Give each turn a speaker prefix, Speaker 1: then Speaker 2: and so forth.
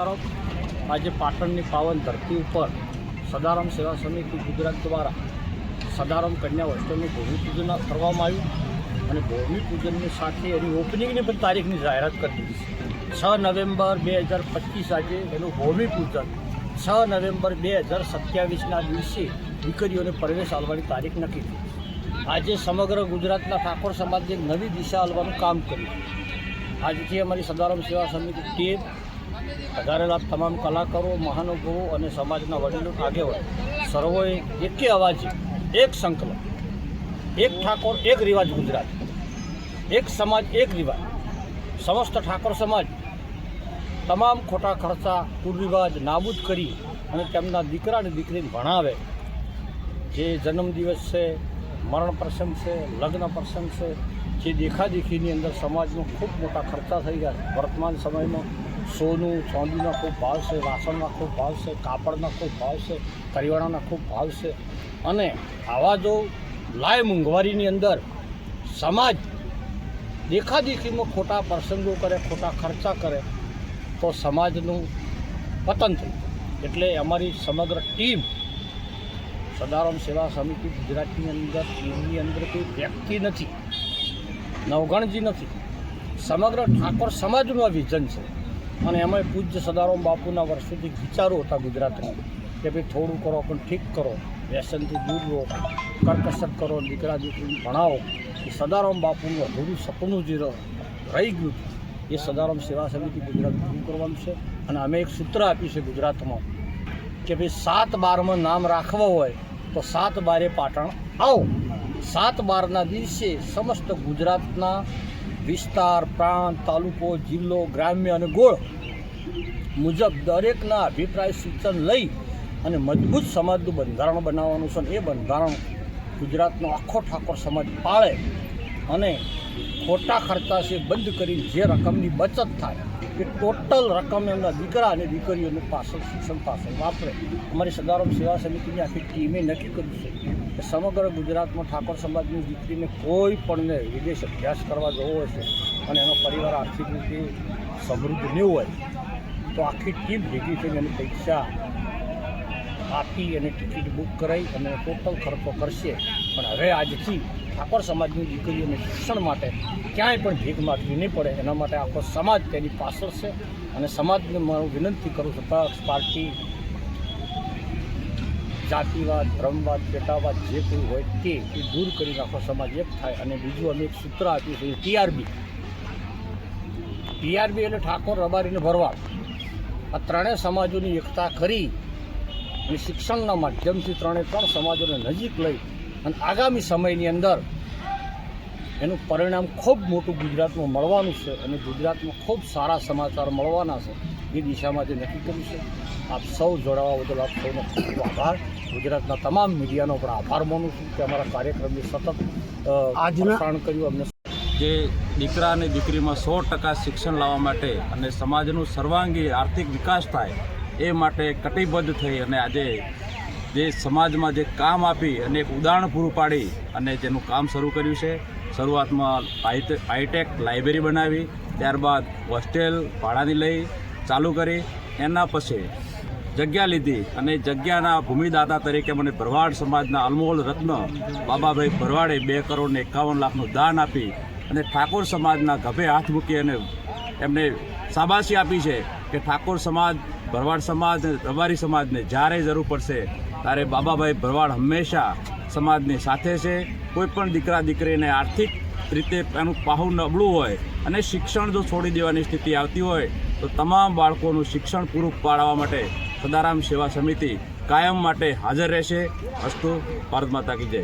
Speaker 1: આજે પાટણની પાવન ધરતી ઉપર સદારામ સેવા સમિતિ ગુજરાત દ્વારા સદારામ કન્યા હોસ્ટેલનું ભૂમિપૂજન કરવામાં આવ્યું અને ભૂમિપૂજનની સાથે એની ઓપનિંગની પણ તારીખની જાહેરાત કરી દીધી છ. નવેમ્બર બે હજાર પચીસ આજે એનું ભૂમિપૂજન છ નવેમ્બર બે હજાર સત્યાવીસના દિવસે દીકરીઓને પ્રવેશ આપવાની તારીખ નક્કી થઈ આજે સમગ્ર ગુજરાતના ઠાકોર સમાજે નવી દિશા આલવાનું કામ કર્યું આજથી અમારી સદારામ સેવા સમિતિ ટીમ વધારેલા તમામ કલાકારો, મહાનુભવો અને સમાજના વડીલો આગેવાન સર્વોએ એકે અવાજે એક સંકલન, એક ઠાકોર, એક રિવાજ ગુજરાત. એક સમાજ, એક રિવાજ. સમસ્ત ઠાકોર સમાજ તમામ ખોટા ખર્ચા, કુરિવાજ, નાબૂદ કરી અને તેમના દીકરા અને દીકરીને ભણાવે. જે જન્મદિવસ છે, મરણ પ્રસંગ છે, લગ્ન પ્રસંગ છે, જે દેખાદેખીની અંદર સમાજમાં ખૂબ મોટા ખર્ચા થઈ ગયા વર્તમાન સમયમાં સોનું, ચાંદીનો ખૂબ ભાવ છે, વાસણના ખૂબ ભાવ છે, કાપડના ખૂબ ભાવ છે, કરિયાણાના ખૂબ ભાવ છે. અને આવા જો લાય મોંઘવારીની અંદર સમાજ દેખાદેખીમાં ખોટા પ્રસંગો કરે, ખોટા ખર્ચા કરે, તો સમાજનું પતન થયું એટલે અમારી સમગ્ર ટીમ સદારામ સેવા સમિતિ ગુજરાતની અંદર, ટીમની અંદર કોઈ વ્યક્તિ નથી, નવગણજી નથી. સમગ્ર ઠાકોર સમાજનું આ વિઝન છે. અને એમાં પૂજ્ય સદારામ બાપુના વર્ષોથી વિચારો હતા ગુજરાતમાં કે ભાઈ થોડું કરો, પણ ઠીક કરો, વ્યસનથી દૂર રહો કરકસર કરો, દીકરા, દીકરીને ભણાવો. એ સદારામ બાપુનું અધૂરું સપનું જે રહી ગયું એ સદારામ સેવા સમિતિ ગુજરાત પૂરું કરવાનું છે. અને અમે એક સૂત્ર આપ્યું છે ગુજરાતમાં કે ભાઈ સાત બારમાં નામ રાખવા હોય તો સાત બારે પાટણ આવો. સાત બારના દિવસે સમસ્ત ગુજરાતના વિસ્તાર, પ્રાંત, તાલુકો, જિલ્લો, ગ્રામ્ય અને ગોળ મુજબ દરેકના અભિપ્રાય સૂચન લઈ અને મજબૂત સમાજનું બંધારણ બનાવવાનું છે. એ બંધારણ ગુજરાતનો આખો ઠાકોર સમાજ પાળે. અને ખોટા ખર્ચા છે, બંધ કરી જે રકમની બચત થાય, એ ટોટલ રકમ એમના દીકરા અને દીકરીઓને પાછળ શિક્ષણ પાછળ વાપરે. અમારી સદારામ સેવા સમિતિની આખી ટીમે નક્કી કર્યું છે કે સમગ્ર ગુજરાતમાં ઠાકોર સમાજની દીકરીને કોઈ પણને વિદેશ અભ્યાસ કરવા જવો છે અને એનો પરિવાર આર્થિક રીતે સમૃદ્ધ નહીં હોય, તો આખી ટીમ ભેગી થઈને એની પૈસા આપી અને ટિકિટ બુક કરાવી અને ટોટલ ખર્ચો કરશે. પણ હવે આજથી ઠાકોર સમાજની દીકરીઓને શિક્ષણ માટે ક્યાંય પણ ભીખ માગવી નહીં પડે. એના માટે આખો સમાજ તેની પાછળ છે અને સમાજને હું વિનંતી કરું છું. પક્ષ પાર્ટી, જાતિવાદ, ધર્મવાદ, પેટાવાદ જે કોઈ હોય તે એ દૂર કરીને આખો સમાજ એક થાય. અને બીજું અમે એક સૂત્ર આપ્યું છે, ટીઆરબી. ટીઆરબી એટલે ઠાકોર રબારીને ભરવાડ આ ત્રણેય સમાજોની એકતા કરી અને શિક્ષણના માધ્યમથી ત્રણે ત્રણ સમાજોને નજીક લઈ અને આગામી સમયની અંદર એનું પરિણામ ખૂબ મોટું ગુજરાતમાં મળવાનું છે અને ગુજરાતમાં ખૂબ સારા સમાચાર મળવાના છે. એ દિશામાં જે નક્કી કર્યું છે આપ સૌ જોડાવા બદલ આપ સૌનો ખૂબ ખૂબ આભાર. ગુજરાતના તમામ મીડિયાનો પણ આભાર માનું છું કે અમારા કાર્યક્રમને સતત
Speaker 2: આજનું
Speaker 1: કર્યું અમને.
Speaker 3: જે દીકરા અને દીકરીમાં સો ટકા શિક્ષણ લાવવા માટે અને સમાજનું સર્વાંગી આર્થિક વિકાસ થાય એ માટે કટિબદ્ધ થઈ અને આજે જે સમાજમાં જે કામ આપી અને એક ઉદાહરણ પૂરું પાડી અને જેનું કામ શરૂ કર્યું છે, શરૂઆતમાં હાઈટે- હાઈટેક લાઇબ્રેરી બનાવી, ત્યારબાદ હોસ્ટેલ ભાડાની લઈ ચાલુ કરી, એના પછી જગ્યા લીધી અને જગ્યાના ભૂમિદાતા તરીકે મને ભરવાડ સમાજના અનમોલ રત્ન બાબાભાઈ ભરવાડે બે કરોડ એકાવન લાખનું દાન આપી અને ઠાકોર સમાજના ગભે હાથ મૂકી અને એમને શાબાશી આપી છે. કે ઠાકોર સમાજ, ભરવાડ સમાજ રબારી સમાજને જ્યારે જરૂર પડશે, ત્યારે બાબાભાઈ ભરવાડ હંમેશા સમાજની સાથે છે. કોઈ પણ દીકરા, દીકરીને આર્થિક રીતે એનું પાહું નબળું હોય અને શિક્ષણ જો છોડી દેવાની સ્થિતિ આવતી હોય, તો તમામ બાળકોનું શિક્ષણ પૂરું પાડવા માટે સદારામ સેવા સમિતિ કાયમ માટે હાજર રહેશે. અસ્તુ, ભારત માતા કી જય.